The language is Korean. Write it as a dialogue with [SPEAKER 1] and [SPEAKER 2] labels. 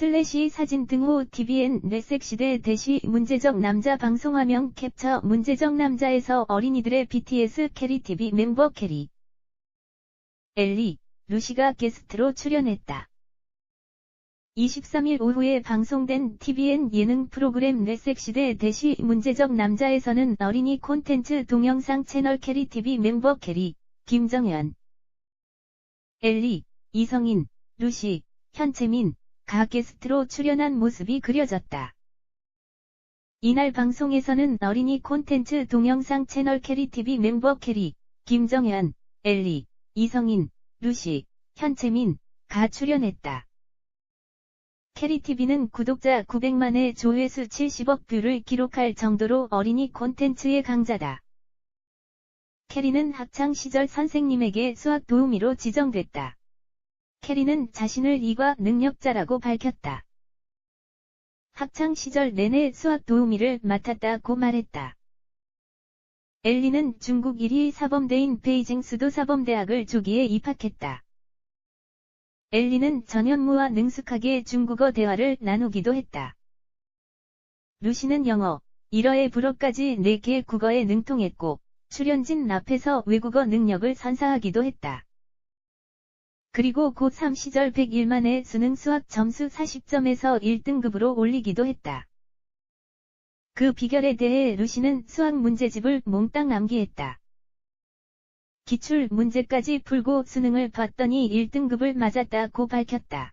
[SPEAKER 1] 슬래시 사진 등호 TVN 레섹 시대 대시 문제적 남자 방송화면 캡처 문제적 남자에서 어린이들의 BTS 캐리 TV 멤버 캐리 엘리 루시가 게스트로 출연했다. 23일 오후에 방송된 TVN 예능 프로그램 레섹시대 대시 문제적 남자에서는 어린이 콘텐츠 동영상 채널 캐리 TV 멤버 캐리, 김정현, 엘리, 이성인, 루시, 현채민, 가 게스트로 출연한 모습이 그려졌다. 이날 방송에서는 어린이 콘텐츠 동영상 채널 캐리 TV 멤버 캐리, 김정현, 엘리, 이성인, 루시, 현채민, 가 출연했다. 캐리TV는 구독자 900만의 조회수 70억 뷰를 기록할 정도로 어린이 콘텐츠의 강자다. 캐리는 학창시절 선생님에게 수학 도우미로 지정됐다. 캐리는 자신을 이과 능력자라고 밝혔다. 학창 시절 내내 수학 도우미를 맡았다고 말했다. 엘리는 중국 1위 사범대인 베이징 수도 사범대학을 조기에 입학했다. 엘리는 전현무와 능숙하게 중국어 대화를 나누기도 했다. 루시는 영어, 일어의 불어까지 4개 국어에 능통했고, 출연진 앞에서 외국어 능력을 선사하기도 했다. 그리고 고3 시절 101만의 수능 수학 점수 40점에서 1등급으로 올리기도 했다. 그 비결에 대해 루시는 수학 문제집을 몽땅 암기했다. 기출 문제까지 풀고 수능을 봤더니 1등급을 맞았다고 밝혔다.